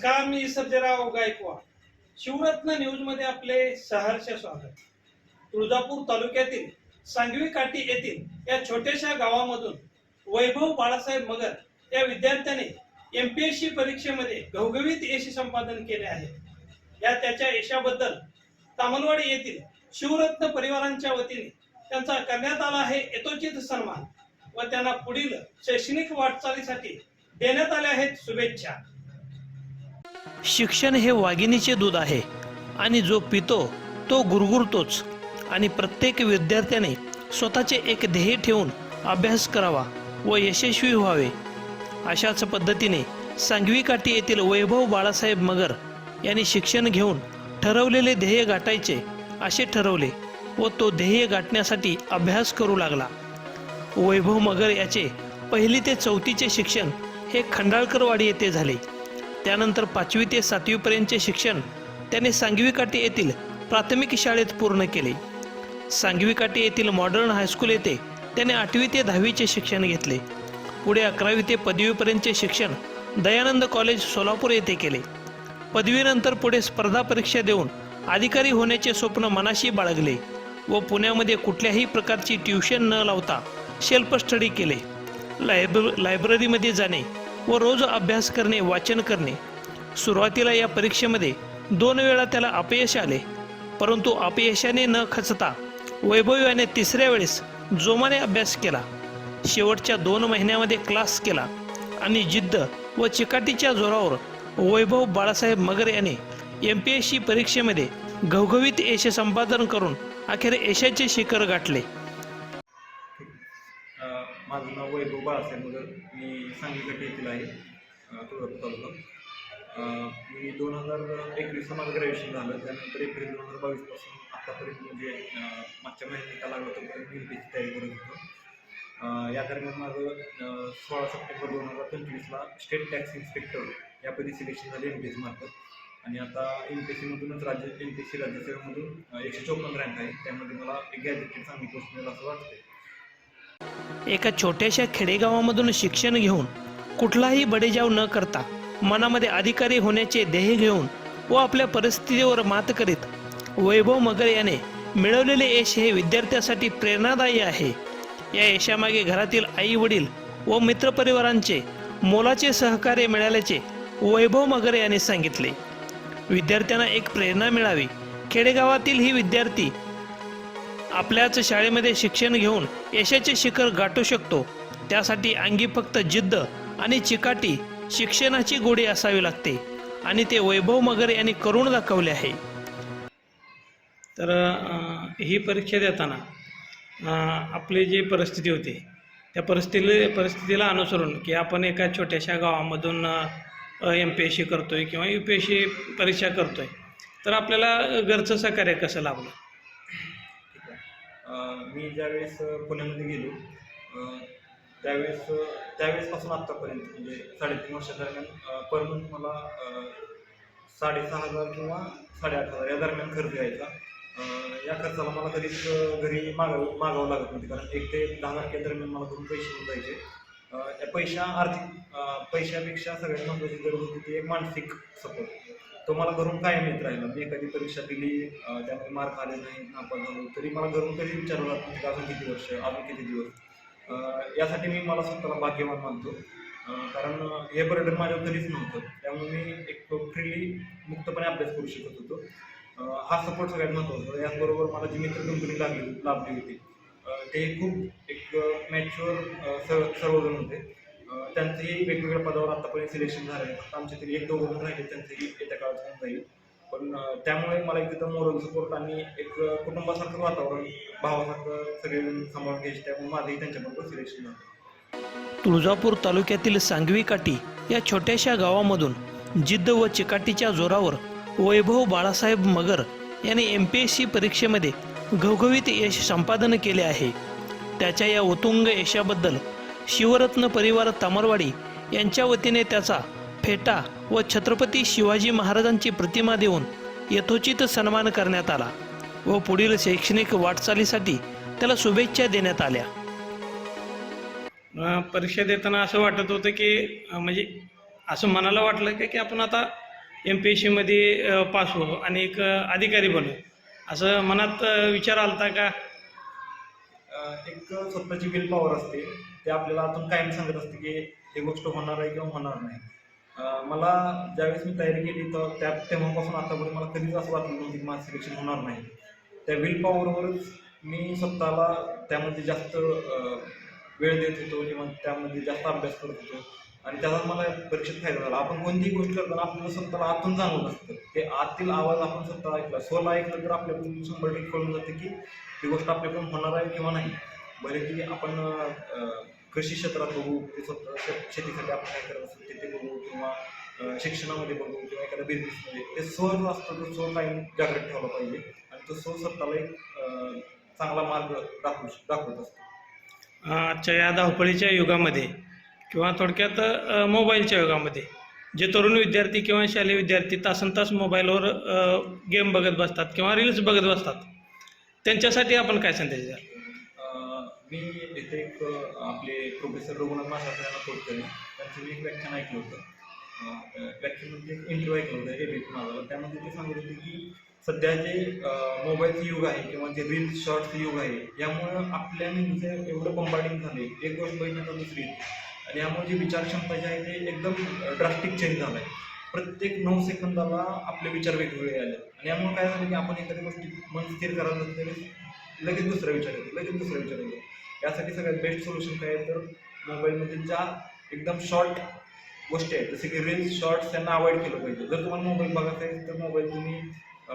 नमस्कार मी सर्जेराव गायकवाड. शिवरत्न न्यूजमध्ये आपले सहर्ष स्वागत. तुळजापूर तालुक्यातील सांगवी काठी येथील या छोट्याशा गावामधून वैभव बाळासाहेब मगर या विद्यार्थ्याने एम पी एस सी परीक्षेमध्ये घवघवीत यश संपादन केले आहे. या त्याच्या यशाबद्दल तामलवाडी येथील शिवरत्न परिवारांच्या वतीने त्यांचा करण्यात आला आहे यथोचित सन्मान व त्यांना पुढील शैक्षणिक वाटचालीसाठी देण्यात आल्या आहेत शुभेच्छा. शिक्षण हे वाघिणीचे दूध आहे. आणि जो पितो तो गुरगुरतोच. आणि प्रत्येक विद्यार्थ्याने स्वतःचे एक ध्येय ठेवून अभ्यास करावा व यशस्वी व्हावे. अशाच पद्धतीने सांगवी काठी येथील वैभव बाळासाहेब मगर यांनी शिक्षण घेऊन ठरवलेले ध्येय गाठायचे असे ठरवले व तो ध्येय गाठण्यासाठी अभ्यास करू लागला. वैभव मगर याचे पहिली ते चौथीचे शिक्षण हे खंडाळकरवाडी येथे झाले. त्यानंतर पाचवी ते सातवीपर्यंतचे शिक्षण त्याने सांगवी काठी येथील प्राथमिक शाळेत पूर्ण केले. सांगवी काठी येथील मॉडर्न हायस्कूल येथे त्याने आठवी ते दहावीचे शिक्षण घेतले. पुढे अकरावी ते पदवीपर्यंतचे शिक्षण दयानंद कॉलेज सोलापूर येथे केले. पदवीनंतर पुढे स्पर्धा परीक्षा देऊन अधिकारी होण्याचे स्वप्न मनाशी बाळगले व पुण्यामध्ये कुठल्याही प्रकारची ट्युशन न लावता शेल्फ स्टडी केले. लायब्र लायब्ररीमध्ये जाणे व रोज अभ्यास करणे वाचन करणे. सुरुवातीला या परीक्षेमध्ये दोन वेळा त्याला अपयश आले. परंतु अपयशाने न खचता वैभव याने तिसऱ्या वेळेस जोमाने अभ्यास केला. शेवटच्या दोन महिन्यामध्ये क्लास केला आणि जिद्द व चिकाटीच्या जोरावर वैभव बाळासाहेब मगर याने एम पी एस सी परीक्षेमध्ये घवघवीत यश संपादन करून अखेर यशाचे शिखर गाठले. माझं नाव वैभव बाळासाहेब मगर. मी सांगलीगट येथील आहे तुळजापूर तालुका. मी दोन हजार एकवीसला माझं ग्रॅज्युएशन झालं. त्यानंतर एप्रिल दोन हजार बावीसपासून आत्तापर्यंत म्हणजे मागच्या महिन्यात लागला होता पर्यंत एम पीची तयारी करत होतो. या दरम्यान माझं सोळा सप्टेंबर दोन हजार पंचवीसला स्टेट टॅक्स इन्स्पेक्टर या पदी सिलेक्शन झाले एम पी एस आणि आता एम पी एस सीमधूनच राज्य एम पी एस सी राज्यसेवेमधून एकशे चौपन्न रँक आहे. त्यामध्ये मला एक गॅजेटेड चांगली पोस्ट मिळेल असं वाटतंय. एका छोट्याशा खेडेगावामधून शिक्षण घेऊन कुठलाही बडेजाव न करता मनामध्ये अधिकारी होण्याचे ध्येय घेऊन व आपल्या परिस्थितीवर मात करीत वैभव मगर याने मिळवलेले यश हे विद्यार्थ्यासाठी प्रेरणादायी आहे. या यशामागे घरातील आई वडील व मित्रपरिवारांचे मोलाचे सहकार्य मिळाल्याचे वैभव मगर यांनी सांगितले. विद्यार्थ्यांना एक प्रेरणा मिळावी. खेडेगावातील ही विद्यार्थी आपल्याच शाळेमध्ये शिक्षण घेऊन यशाचे शिखर गाठू शकतो. त्यासाठी अंगी फक्त जिद्द आणि चिकाटी शिक्षणाची गोडी असावी लागते आणि ते वैभव मगर यांनी करून दाखवले आहे. तर ही परीक्षा देताना आपली जी परिस्थिती होती त्या परिस्थिती परिस्थितीला अनुसरून की आपण एका छोट्याशा गावामधून एम पी एस सी करतोय किंवा यू पी एस सी परीक्षा करतोय तर आपल्याला घरचं सहकार्य कसं लाभलं? मी ज्यावेळेस पुण्यामध्ये गेलो त्यावेळेस त्यावेळेसपासून आत्तापर्यंत म्हणजे साडेतीन वर्षादरम्यान पर मंथ मला साडेसहा हजार किंवा साडेआठ हजार या दरम्यान खर्च यायचा. या खर्चाला मला कधीच घरी मागावं मागावं लागत नव्हती कारण एक ते दहा तारखेदरम्यान मला घरून पैसे येऊन जायचे त्या पैशा आर्थिक पैशापेक्षा सगळ्यात महत्त्वाची गरज होती ती एक मानसिक सपोर्ट तो मला घरून काय येत राहिला? मी एखादी परीक्षा दिली त्यामध्ये मार्क आले नाही नापास झालो तरी मला घरून कधी विचारलं की अजून किती वर्ष अजून किती दिवस? यासाठी मी मला स्वतःला भाग्यवान मानतो. कारण हे बर्डन माझ्यावर कधीच नव्हतं. त्यामुळे मी एक फ्रीली मुक्तपणे अभ्यास करू शकत होतो. हा सपोर्ट सगळ्यात महत्त्वाचा होता. याचबरोबर मला जी मित्र कंपनी लागली लाभली होती. ते खूप एक मॅच्युअर सर्वजण होते. त्यांचंही वेगवेगळ्या पदावर आतापर्यंत सिलेक्शन झालं आहे फक्त आमच्या तरी एक दोघं जण राहिले त्यांचंही येत्या काळात होऊन जाईल. पण त्यामुळे मला एक तिथं मोरल सपोर्ट आणि एक कुटुंबासारखं वातावरण भावासारखं सगळेजण सांभाळून घ्यायचे त्यामुळे माझंही त्यांच्याबरोबर सिलेक्शन झालं. तुळजापूर तालुक्यातील सांगवी काठी या छोट्याशा गावामधून जिद्द व चिकाटीच्या जोरावर वैभव बाळासाहेब मगर यांनी एम पी एस सी परीक्षेमध्ये घवघवीत यश संपादन केले आहे. त्याच्या या उतुंग यशाबद्दल शिवरत्न परिवार तामरवाडी यांच्या वतीने त्याचा फेटा व छत्रपती शिवाजी महाराजांची प्रतिमा देऊन यथोचित सन्मान करण्यात आला व पुढील शैक्षणिक वाटचालीसाठी त्याला शुभेच्छा देण्यात आल्या. परीक्षा देताना असं वाटत होतं की म्हणजे असं मनाला वाटलं की की आपण आता एम पी एस सीमध्ये पास हो आणि एक अधिकारी बनू. असं मनात विचार आलता का? एक स्वतःची विल पॉवर असते. ते आपल्याला अजून कायम सांगत असते की ही गोष्ट होणार आहे किंवा होणार नाही. मला ज्यावेळेस मी तयारी केली तर त्या तेव्हापासून आतापर्यंत मला कधीच असं वाटलं नव्हतं की माझं सिलेक्शन होणार नाही. त्या विल पॉवरवरच मी स्वतःला त्यामध्ये जास्त वेळ देत होतो किंवा त्यामध्ये जास्त अभ्यास करत होतो. आणि त्याचा मला परीक्षेत फायदा झाला. आपण कोणतीही गोष्ट करताना आपल्याला स्वतःला आतून जाणवत असतं. ते आतील आवाज आपण स्वतः ऐकला स्वतः ऐकलं तर आपल्याकडून शंभर टक्के कळून जाते की ती गोष्ट आपल्याकडून होणार आहे किंवा नाही. बरे की आपण कृषी क्षेत्रात बघू ते स्वतः शेतीसाठी आपण काय करत असतो तिथे बघू किंवा शिक्षणामध्ये बघू किंवा एखाद्या बिझनेसमध्ये ते स्व जो असतो तो स्व कायम जागृत ठेवला पाहिजे आणि तो स्व स्वतःला एक चांगला मार्ग दाखवू दाखवत असतो. आजच्या या धावपळीच्या युगामध्ये किंवा थोडक्यात मोबाईलच्या युगामध्ये जे तरुण विद्यार्थी किंवा शालेय विद्यार्थी तासन तास मोबाईलवर गेम बघत बसतात किंवा रील्स बघत बसतात त्यांच्यासाठी आपण काय संदेश द्याल? मी इथे एक आपले प्रोफेसर रघुनाथ मासाळ यांना कोट त्यांचं मी एक व्याख्यान ऐकलं होतं. अं, व्याख्यानमध्ये एक इंटरव्ह्यू ऐकलं होतं हे बी माझा त्यामध्ये ते सांगत होते की सध्या जे मोबाईलचं युग आहे किंवा जे रील्स शॉर्टचं युग आहे यामुळं आपल्या मेंदूचं एवढं बंबार्डिंग झाले एक गोष्ट बघितल्यानंतर दुसरी. आणि यामुळे जी विचारक्षमता जी आहे ते एकदम ड्रास्टिक चेंज झालं आहे प्रत्येक नऊ सेकंदाला आपले विचार वेगवेगळे आले. आणि यामुळे काय झालं की आपण एखाद्या गोष्टी मन स्थिर करायला लगेच दुसरा विचार येतो लगेच दुसरा विचार येतो. यासाठी सगळ्यात बेस्ट सोल्युशन काय तर मोबाईलमध्ये ज्या एकदम शॉर्ट गोष्टी आहेत जसे की रील्स शॉर्ट्स त्यांना अवॉइड केलं पाहिजे. जर तुम्हाला मोबाईल बघायचा आहे तर मोबाईल तुम्ही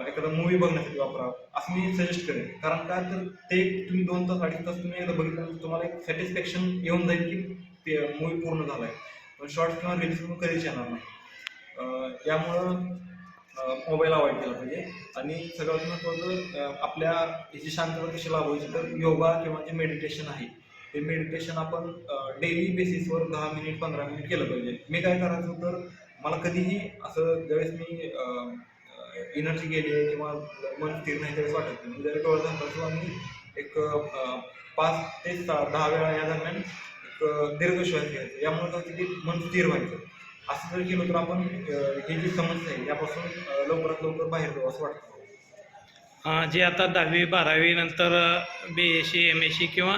एखादा मूवी बघण्यासाठी वापरा. असं मी सजेस्ट करेन. कारण काय तर ते तुम्ही दोन तास अडीच तास तुम्ही एकदा बघितल्यानंतर तुम्हाला एक सॅटिस्फॅक्शन येऊन जाईल की ते मूवी पूर्ण झाला आहे पण शॉर्ट्स किंवा रील्स कधीच येणार नाही. यामुळं मोबाईल अवॉइड केला पाहिजे. आणि सगळ्यात महत्त्वाचं आपल्या याची शांतता कशी लावायची तर योगा किंवा जे मेडिटेशन आहे ते मेडिटेशन आपण डेली बेसिसवर दहा मिनिट पंधरा मिनिट केलं पाहिजे. मी काय करायचं तर मला कधीही असं ज्यावेळेस मी एनर्जी गेली आहे किंवा मन स्थिर नाही त्यावेळेस वाटत नाही. जर डोळा झाला किंवा मी एक पाच ते सहा दहा वेळा या दरम्यान एक दीर्घ श्वास घ्यायचं. यामुळे की मन स्थिर व्हायचं. असं जर केलं तर आपण ही जी समस्या आहे यापासून लवकरात लवकर बाहेर जाऊ असं वाटतं जे आता दहावी बारावी नंतर B S C M S C किंवा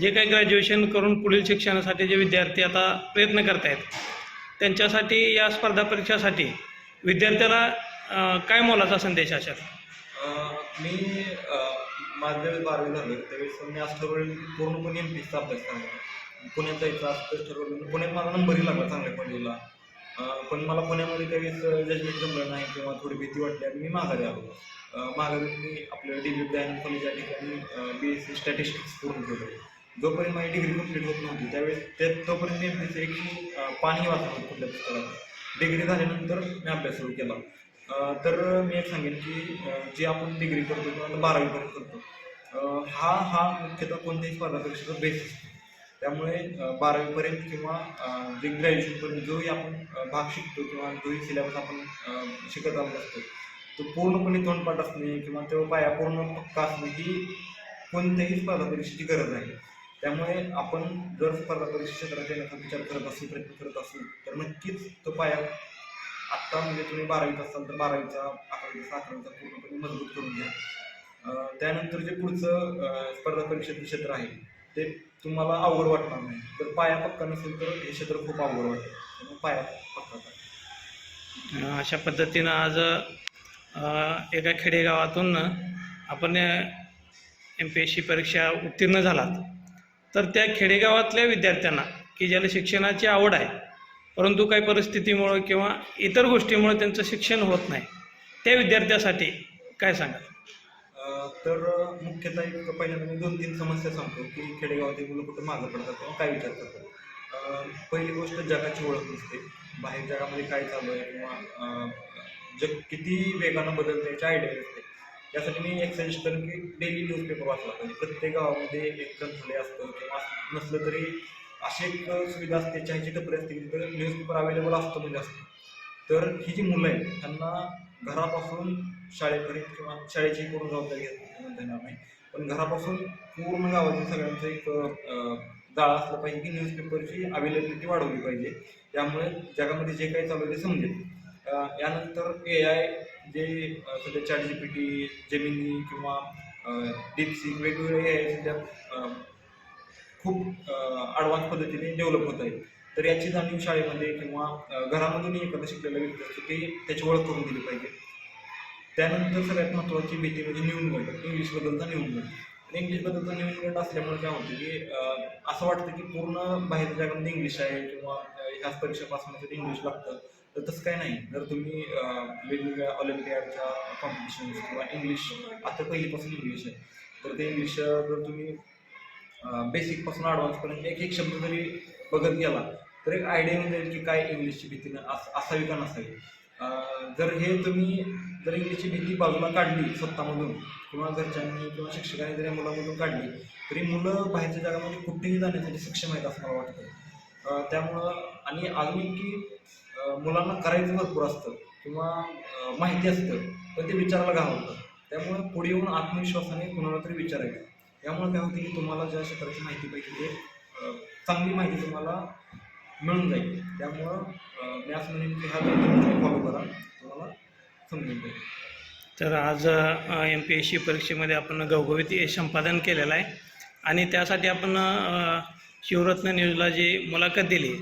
जे काही ग्रॅज्युएशन करून पुढील शिक्षणासाठी जे विद्यार्थी आता प्रयत्न करत आहेत त्यांच्यासाठी या स्पर्धा परीक्षासाठी विद्यार्थ्याला काय मोलाचा संदेश असेल? मी अं, माझं ज्यावेळेस बारावी झालं त्यावेळेस मी असं ठरवलं की पूर्णपणे एम पीचा अभ्यास करायचा पुण्यात जायचं असं ठरवलं पुण्यात माझा नंबरही लागला चांगल्या कॉलेजला पण मला पुण्यामध्ये त्यावेळेस जजमेंट जमलं नाही किंवा थोडी भीती वाटली आणि मी माघारी आलो. माघारी मी आपलं डी बी दयानंद कॉलेज या ठिकाणी बी एस सी स्टॅटिस्टिक्स पूर्ण केलं. जोपर्यंत माझी डिग्री कंप्लीट होत नव्हती त्यावेळेस ते तोपर्यंत मी एम एक पाणी वाचलं कुठल्या पुस्तकात. डिग्री झाल्यानंतर मी अभ्यास सुरू केला. तर मी एक सांगेन की जी जे आपण डिग्री करतो किंवा बारावीपर्यंत करतो हा हा मुख्यतः कोणत्याही स्पर्धा परीक्षेचा बेसिस असतो त्यामुळे बारावीपर्यंत किंवा जे ग्रॅज्युएशनपर्यंत जोही आपण भाग शिकतो किंवा जोही सिलेबस आपण शिकत आलो असतो तो पूर्णपणे तोंडपाठ असणे किंवा तो पाया पूर्ण पक्का असणे ही कोणत्याही स्पर्धा परीक्षेची गरज आहे. त्यामुळे आपण जर स्पर्धा परीक्षा क्षेत्रात येण्याचा विचार करत असू प्रयत्न करत असू तर नक्कीच तो पाया आत्ता म्हणजे तुम्ही बारावीत असाल तर बारावीचा अकरावीचा अकरावीचा पूर्णपणे मजबूत करून घ्या. त्यानंतर जे पुढचं स्पर्धा परीक्षेचं क्षेत्र आहे ते तुम्हाला अवघड वाटणार नाही. तर पाया पक्का नसेल तर हे क्षेत्र खूप अवघड वाटतं पाया पक्का अशा पद्धतीनं आज एका खेडेगावातून आपण एम पी एस सी परीक्षा उत्तीर्ण झालात. तर त्या खेडेगावातल्या विद्यार्थ्यांना की ज्याला शिक्षणाची आवड आहे परंतु काही परिस्थितीमुळं किंवा इतर गोष्टीमुळे त्यांचं शिक्षण होत नाही त्या विद्यार्थ्यासाठी काय सांगा तर मुख्यतः एक पहिल्यांदा मी दोन तीन समस्या सांगतो की खेडेगावातील मुलं कुठं मागं पडतात किंवा काय विचार करतात. पहिली गोष्ट जगाची ओळख नसते बाहेर जगामध्ये काय चालू आहे किंवा जग किती वेगानं बदलतं याची आयडिया नसते यासाठी मी एक सजेस्ट करेन की डेली न्यूजपेपर वाचला पाहिजे. प्रत्येक गावामध्ये एक ग्रंथालय असतं किंवा नसलं तरी अशी एक सुविधा असते चहाची टपरी असते की न्यूजपेपर अवेलेबल असतो म्हणजे असतं. तर ही जी मुलं आहेत त्यांना घरापासून शाळेपर्यंत किंवा शाळेची पूर्ण जबाबदारी घेत येणार नाही. पण घरापासून पूर्ण गावातील सगळ्यांचं एक अं, जाळं असलं पाहिजे की न्यूजपेपरची अवेलेबिलिटी वाढवली पाहिजे. त्यामुळे जगामध्ये जे काही चालू आहे ते समजेल. यानंतर ए आय जे सध्या chat G P T Gemini किंवा डीपसिक वेगवेगळे ए आय सध्या खूप ॲडव्हान्स पद्धतीने डेव्हलप होत आहे तर याची जाणीव शाळेमध्ये किंवा घरामधूनही एखादं शिकलेला व्यक्ती असतो ते त्याची ओळख करून दिली पाहिजे. त्यानंतर सगळ्यात महत्त्वाची भीती म्हणजे न्यूनगंड इंग्लिशबद्दलचा न्यूनगंड आणि इंग्लिशबद्दलचा गट असल्यामुळे काय होतं की असं वाटतं की पूर्ण बाहेर जगामध्ये इंग्लिश आहे किंवा ह्याच परीक्षा पास होण्यासाठी इंग्लिश लागतं. तर तसं काय नाही. जर तुम्ही वेगवेगळ्या ऑलिम्पियाडच्या कॉम्पिटिशन्स किंवा इंग्लिश आता पहिलीपासून इंग्लिश आहे तर ते इंग्लिश जर तुम्ही बेसिकपासून ॲडव्हान्सपर्यंत एक एक शब्द जरी बघत गेला तर एक आयडिया येऊन जाईल की काय इंग्लिशची भीती अस- असावी का नसावी. जर हे तुम्ही जर इंग्लिशची भीती बाजूला काढली स्वतःमधून. किंवा घरच्यांनी किंवा शिक्षकांनी जर या मुलामधून काढली तरी मुलं बाहेरच्या जगामध्ये कुठेही जाण्यासाठी सक्षम आहेत असं मला वाटतं. त्यामुळं आणि अजून की मुलांना करायचं भरपूर असतं किंवा माहिती असतं पण ते विचारायला घालवतं त्यामुळं पुढे येऊन आत्मविश्वासाने कुणाला तरी विचारायचं. यामुळे काय होतं की तुम्हाला ज्या क्षेत्राची माहिती पाहिजे ते चांगली माहिती तुम्हाला मिळून जाईल. त्यामुळं मी असं म्हणेन की हा फॉलो करा. समजून जाईल तर आज एम पी एस सी परीक्षेमध्ये आपण घवघवीत यश संपादन केलेलं आहे. आणि त्यासाठी आपण शिवरत्न न्यूजला जी मुलाखत दिली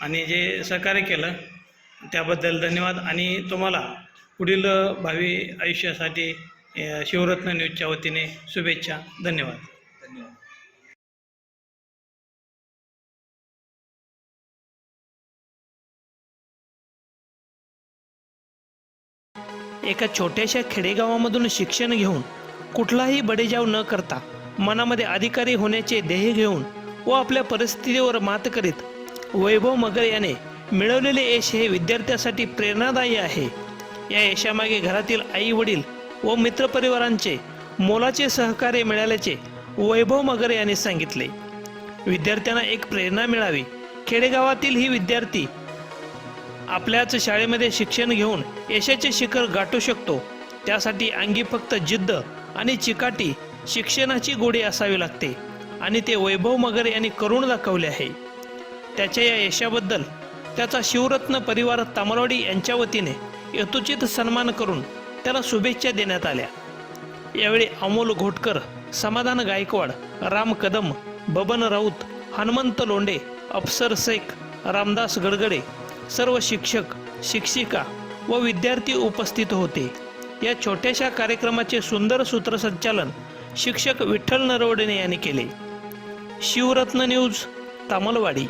आणि जे सहकार्य केलं त्याबद्दल धन्यवाद. आणि तुम्हाला पुढील भावी आयुष्यासाठी शिवरत्न न्यूजच्या वतीने शुभेच्छा. धन्यवाद. एका छोट्याशा खेडेगावामधून शिक्षण घेऊन कुठलाही बडेजाव न करता मनामध्ये अधिकारी होण्याचे ध्येय घेऊन व आपल्या परिस्थितीवर मात करीत वैभव मगर याने मिळवलेले यश हे विद्यार्थ्यासाठी प्रेरणादायी आहे. या यशामागे घरातील आई वडील व मित्रपरिवारांचे मोलाचे सहकार्य मिळाल्याचे वैभव मगर यांनी सांगितले. विद्यार्थ्यांना एक प्रेरणा मिळावी. खेडेगावातील ही विद्यार्थी आपल्याच शाळेमध्ये शिक्षण घेऊन यशाचे शिखर गाठू शकतो. त्यासाठी अंगी फक्त जिद्द आणि चिकाटी शिक्षणाची गोडी असावी लागते आणि ते वैभव मगर यांनी करून दाखवले आहे. त्याच्या या यशाबद्दल त्याचा शिवरत्न परिवार तामलवाडी यांच्या वतीने यथोचित सन्मान करून त्याला शुभेच्छा देण्यात आल्या. यावेळी अमोल घोटकर समाधान गायकवाड राम कदम बबन राऊत हनुमंत लोंडे अफसर शेख रामदास गडगडे सर्व शिक्षक शिक्षिका व विद्यार्थी उपस्थित होते. या छोट्याशा कार्यक्रमाचे सुंदर सूत्रसंचालन शिक्षक विठ्ठल नरवडेने यांनी केले. शिवरत्न न्यूज तामलवाडी.